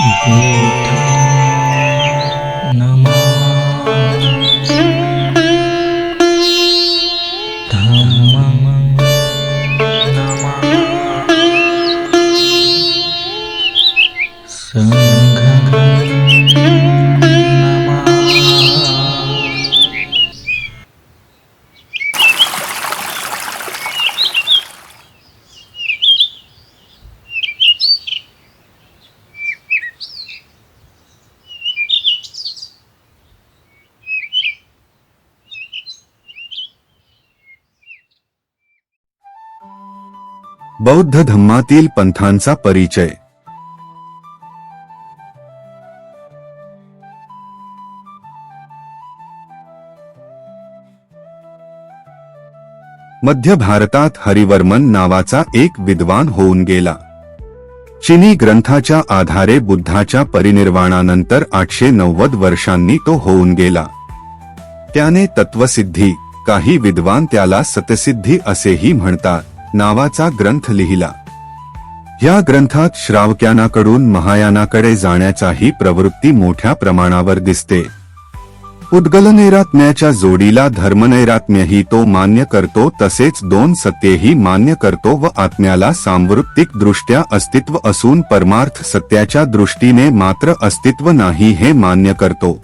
बुद्धं बौद्ध धम्मातील पंथांचा परिचय. मध्य भारतात हरिवर्मन नावाचा एक विद्वान होऊन गेला. चिनी ग्रंथाच्या आधारे बुद्धाच्या परिनिर्वाणानंतर आठशे नव्वद वर्षांनी तो होऊन गेला. त्याने तत्वसिद्धी काही विद्वान त्याला सतसिद्धी असेही म्हणतात. नावाचा ग्रंथ लिहिला. या ग्रंथात श्रावक्यानाकडून महायानाकडे जाण्याचाही प्रवृत्ती मोठ्या प्रमाणावर दिसते. उद्गलनैरात्म्याच्या जोडीला धर्मनैरात्म्यही तो मान्य करतो तसेच दोन सत्येही मान्य करतो व आत्म्याला सांवृत्तिक दृष्ट्या अस्तित्व असून परमार्थ सत्याच्या दृष्टीने मात्र अस्तित्व नाही हे मान्य करतो.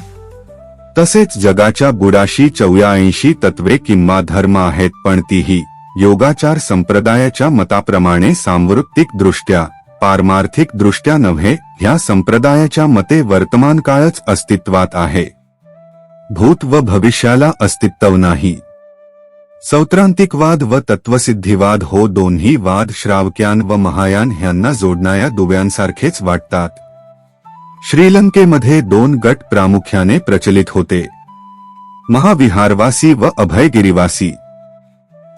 तसेच जगाच्या बुडाशी चौऱ्याऐंशी तत्वे किंवा धर्म आहेत पण तीही योगाचार संप्रदायाच्या मताप्रमाणे सांवृत्तिक दृष्ट्या पारमार्थिक दृष्ट्या नव्हे ह्या संप्रदायाच्या मते वर्तमान काळच अस्तित्वात आहे. भूत व भविष्याला अस्तित्व नाही. सौत्रांतिकवाद व तत्वसिद्धिवाद हो दोन्ही वाद श्रावक्यान व महायान ह्यांना जोडणाऱ्या दुव्यांसारखेच वाटतात. श्रीलंकेमध्ये दोन गट प्रामुख्याने प्रचलित होते. महाविहारवासी व अभयगिरीवासी.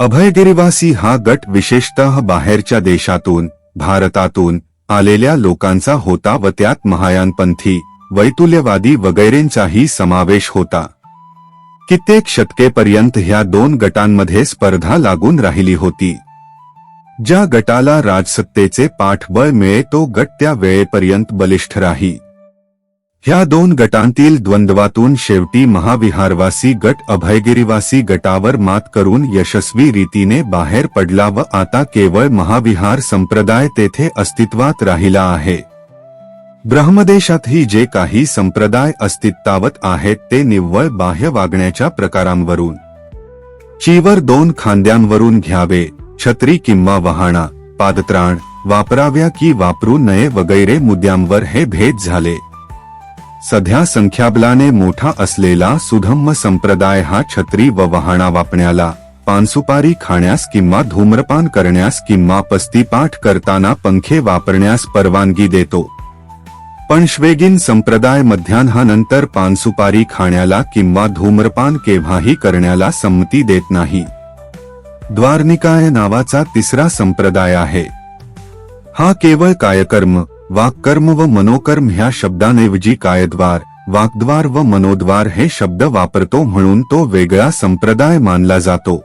अभयगिरीवासी हा गट विशेषतः बाहेरच्या देशातून भारतातून आलेल्या लोकांचा होता व त्यात महायानपंथी वैतुल्यवादी वगैरेंचाही समावेश होता. कित्येक शतकेपर्यंत ह्या दोन गटांमध्ये स्पर्धा लागून राहिली होती. ज्या गटाला राजसत्तेचे पाठबळ मिळे तो गट त्या वेळेपर्यंत बलिष्ठ राही. ह्या दोन गटांतील द्वंद्वातून शेवटी महाविहारवासी गट अभयगिरीवासी गटावर मात करून यशस्वी रीतीने बाहेर पडला व आता केवळ महाविहार संप्रदाय तेथे अस्तित्वात राहिला आहे. ब्रह्मदेशातही जे काही संप्रदाय अस्तित्वात आहेत ते निव्वळ बाह्य वागण्याच्या प्रकारांवरून. चीवर दोन खांद्यांवरून घ्यावे छत्री किंवा वहाणा पादत्राण वापराव्या की वापरू नये वगैरे मुद्द्यांवर हे भेद झाले. सध्या संख्याबलाने मोठा असलेला सुधम्म संप्रदाय हा छत्री व वहाणा वापण्याला पानसुपारी खाण्यास किंवा धूम्रपान करण्यास किंवा पस्तीपाठ करताना पंखे वापरण्यास परवानगी देतो. पण श्वेगिन संप्रदाय मध्यान्हानंतर पानसुपारी खाण्याला किंवा धूम्रपान केव्हाही करण्याला संमती देत नाही. द्वारनिकाय नावाचा तिसरा संप्रदाय आहे. हा केवळ कायकर्म वाक्कर्म व मनोकर्म ह्या शब्दांऐवजी कायद्वार वाक्द्वार व मनोद्वार हे शब्द वापरतो म्हणून तो वेगळा संप्रदाय मानला जातो.